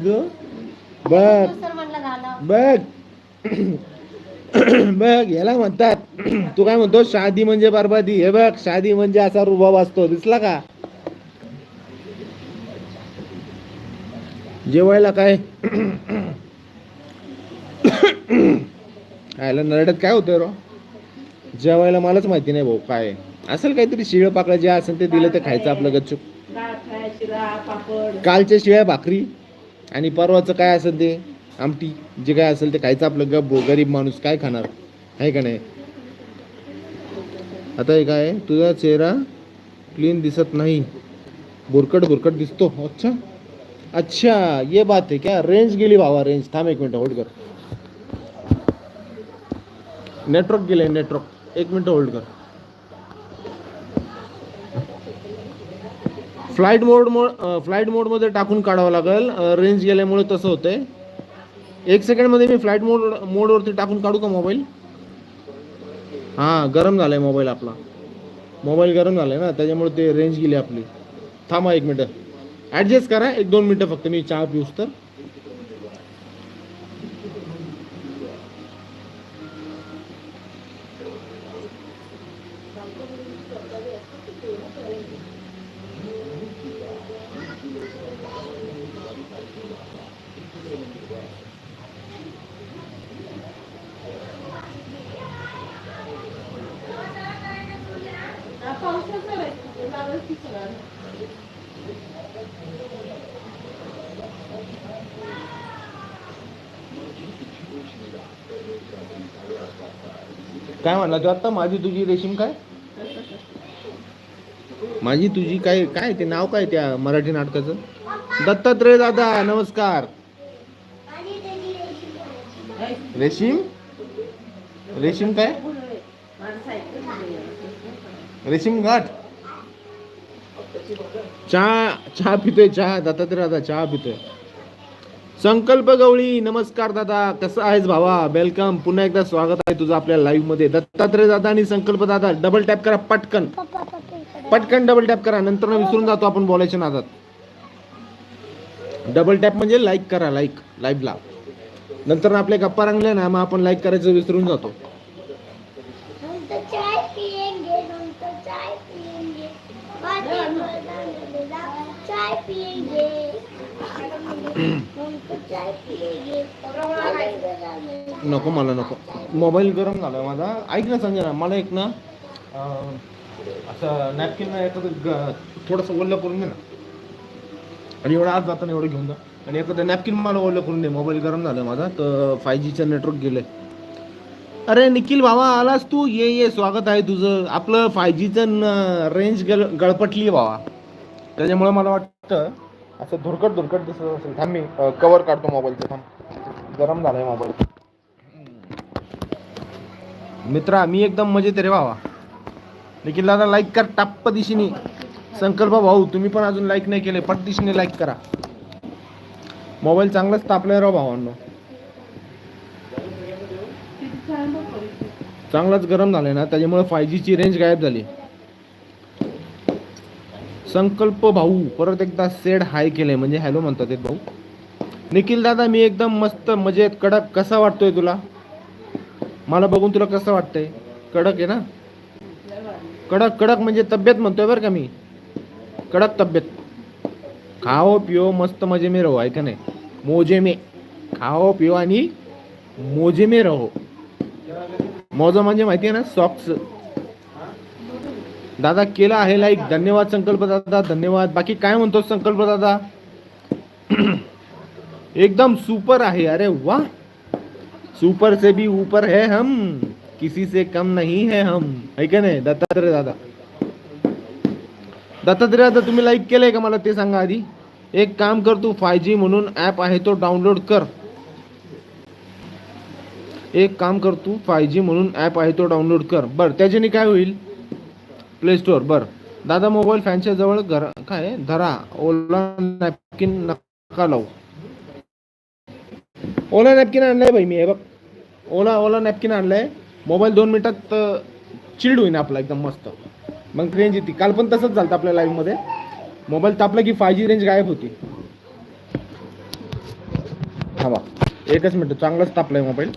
बघ। सर म्हणलं झालं. बघ। बघ याला म्हणतात तू काय म्हणतो शादी म्हणजे बरबादी. हे बघ शादी म्हणजे असा रुबाब असतो. दिसला का? जेवायला काय? खायला नरड्यात काय होतं रो? जेवायला मलाच माहिती नाही भाऊ काय. असेल काहीतरी शिळ पाकळं जे असेल ते दिलं ते खायचं आपलं गच्चूक पापड. कालच्या शिवाय भाकरी. आणि परवाचं काय असेल ते? आमटी जे काय असेल ते खायचं आपलं गप गरीब माणूस काय खाणार? आहे का नाही? आता हे काय? तुझा चेहरा क्लीन दिसत नाही. बुरकट बुरकट दिसतो. अच्छा. अच्छा ये बात आहे क्या? रेंज गेली भावा रेंज थांब एक मिनटं होल्ड कर. नेटवर्क गेले नेटवर्क एक मिनटं होल्ड कर. फ्लाईट मोड मोड फ्लाईट मोडमध्ये टाकून काढावं लागेल. रेंज गेल्यामुळे तसं होतंय. एक सेकंडमध्ये मी फ्लाईट मोड मोडवरती टाकून काढू का मोबाईल हां गरम झाला आहे मोबाईल आपला. मोबाईल गरम झाला आहे ना त्याच्यामुळे ते रेंज गेली आपली. थांबा एक मिनटं ॲडजस्ट करा एक दोन मिनटं फक्त मी चहा पिऊस तर. काय म्हणला तू आता माझी तुझी रेशीम काय? माझी तुझी काय काय ते नाव काय त्या मराठी नाटकाचं? दत्तात्रय दादा नमस्कार. रेशीम? रेशीम काय? रेशीम घाट चहा चहा पितोय चहा. दत्तात्रय दादा चहा पितोय. संकल्प गवळी नमस्कार दादा. कसं आहेस भावा? वेलकम पुन्हा एकदा स्वागत आहे तुझं आपल्या लाईव्हमध्ये. दत्तात्रय दादा आणि संकल्प दादा डबल टॅप करा पटकन. पटकन डबल टॅप करा. नंतर ना विसरून जातो आपण बोलायच्या नादात. डबल टॅप म्हणजे लाईक करा लाईक लाईव्हला नंतर आपल्या गप्पा रंगल्या ना मग आपण लाईक करायचं विसरून जातो हम तो चाय पियेंगे हम तो चाय पियेंगे बातें बदलेगा चाय चाय नको मला नको. मोबाईल गरम झाला माझा. ऐक ना संजना मला एक ना अं, असं नॅपकिन एखादं ग- थोडंसं ओलं करून दे ना. आणि एवढं आज जाताना एवढं घेऊन जा. आणि एखादं नॅपकिन मला ओलं करून दे. मोबाईल गरम झाला माझा तर फाय जीचं नेटवर्क गेलंय. अरे निखिल भावा आलास तू? ये ये स्वागत आहे तुझं. आपलं फाय जीचं रेंज गळ गळपटली आहे भावा. त्याच्यामुळे मला वाटतं असं धुरकट धुरकट दिसत असेल. थांब मी कवर काढतो मोबाईलचं थांब. गरम झालाय मोबाईल मित्रा मी एकदम मजेत रे भावा. निखिल दादा लाईक कर टाप्प दिशेने. संकल्प भाऊ तुम्ही पण अजून लाईक नाही केले. पट दिशेने लाईक करा. मोबाईल चांगलाच तापलाय राव भावांनो. चांगलाच गरम झालाय ना त्याच्यामुळे फाय जीची रेंज गायब झाली. संकल्प भाऊ परत एकदा सेड हाय केलंय म्हणजे हॅलो म्हणतात ते भाऊ. निखिल दादा मी एकदम मस्त मजेत कडक कसा वाटतोय तुला? मला बघून तुला कसं वाटतंय? कडक आहे ना? कडक कडक म्हणजे तब्येत म्हणतोय बरं का मी. कडक तब्येत. खाओ पिओ मस्त मजे मे रहो ऐका नाही? मोजे मे खाओ पिओ आणि मोजे मे रहो. मोजा म्हणजे माहिती आहे ना सॉक्स दादा केला आहे लाईक धन्यवाद संकल्प दादा धन्यवाद. बाकी काय म्हणतो संकल्प दादा? एकदम सुपर आहे. अरे वा सुपर से भी ऊपर है हम. किसी से कम नहीं है हम. है का नाही? दत्तात्रय दादा. दत्तात्रय दादा तुम्ही लाईक केलंय का मला ते सांगा आधी? एक काम कर तू फाय जी म्हणून ॲप आहे तो डाउनलोड कर. एक काम कर तू फाय जी म्हणून ॲप आहे तो डाउनलोड कर. बरं त्याच्याने काय होईल? प्ले स्टोअर बर. दादा मोबाईल फॅनच्या जवळ घर काय आहे? धरा. ओला नॅपकिन नका लावू. ओला नॅपकिन आणलाय भाई मी हे बघ. ओला ओला नॅपकिन आणलाय. मोबाईल दोन मिनिटात चिल्ड होईन आपला एकदम मस्त. मग रेंज येते. काल पण तसंच झालं आपल्या लाईव्हमध्ये मोबाईल तापला की फाय जी रेंज गायब होती. थांबा. एकच मिनटं चांगलाच तापलाय मोबाईल